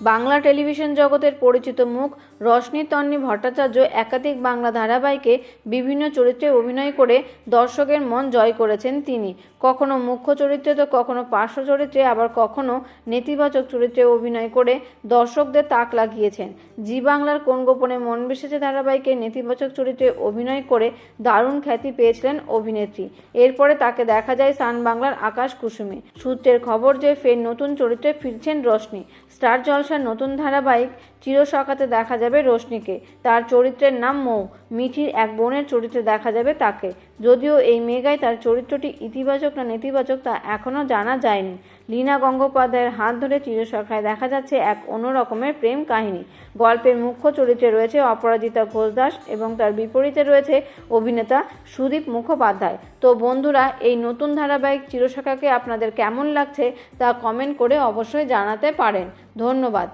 Bangla television জগতের পরিচিত মুখ রশনি তন্নি ভট্টাচার্য একাধিক বাংলা ধারাবাহিকে বিভিন্ন চরিত্রে অভিনয় করে দর্শকের মন জয় করেছেন তিনি। কখনো মুখ্য চরিত্রে তো কখনো পার্শ্ব চরিত্রে, আবার কখনো নেতিবাচক চরিত্রে অভিনয় করে দর্শকদের তাক লাগিয়েছেন। জি বাংলার কোন গোপনে মন বেসেছে ধারাবাহিকে নেতিবাচক চরিত্রে অভিনয় করে দারুণ খ্যাতি পেয়েছিলেন অভিনেত্রী। এরপরে তাকে দেখা যায় সান বাংলার আকাশ কুসুমে। সূত্রের খবর যে ফের নতুন চরিত্রে ফিরছেন রশনি স্টার জলসার নতুন ধারাবাহিক চিরসকাতে দেখা যাবে রোশনিকে। তার চরিত্রের নাম মৌ। মিঠির এক বোনের চরিত্রে দেখা যাবে তাকে। যদিও এই মেগায় তার চরিত্রটি ইতিবাচক না নেতিবাচক তা এখনও জানা যায়নি। লীনা গঙ্গোপাধ্যায়ের হাত ধরে চিরসখায় দেখা যাচ্ছে এক অন্যরকমের প্রেম কাহিনী। গল্পের মুখ্য চরিত্রে রয়েছে অপরাজিতা ঘোষ দাস এবং তার বিপরীতে রয়েছে অভিনেতা সুদীপ মুখোপাধ্যায়। তো বন্ধুরা, এই নতুন ধারাবাহিক চিরসখাকে আপনাদের কেমন লাগছে তা কমেন্ট করে অবশ্যই জানাতে পারেন। ধন্যবাদ।